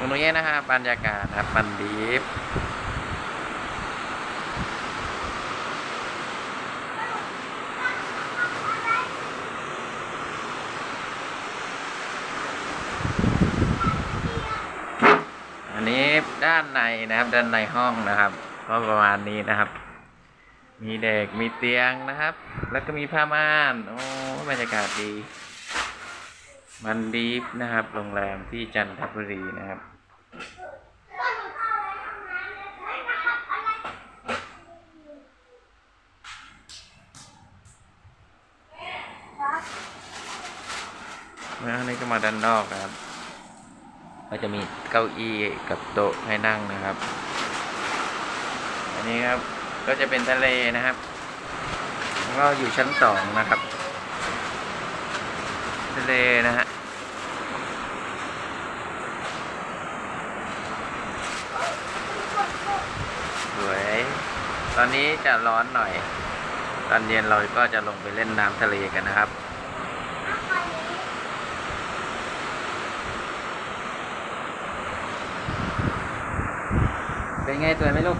ตรงนี้นะครับบรรยากาศครับมันดีฟอันนี้ด้านในนะครับ ด้านในห้องนะครับก็ประมาณนี้นะครับ มีเด็กมีเตียงนะครับ แล้วก็มีผ้าม่าน โอ้บรรยากาศดี มันดีฟนะครับ โรงแรมที่จันทบุรีนะครับเมื่อนี้ก็มาด้านนอกนะครับ ก็จะมีเก้าอี้กับโต๊ะให้นั่งนะครับ อันนี้ครับก็จะเป็นทะเลนะครับ ก็อยู่ชั้นสองนะครับ ทะเลนะฮะสวย ตอนนี้จะร้อนหน่อย ตอนเย็นเราก็จะลงไปเล่นน้ำทะเลกันนะครับเป็นไงสวยไหมลูก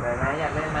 สวยไหมอยากเล่นไหม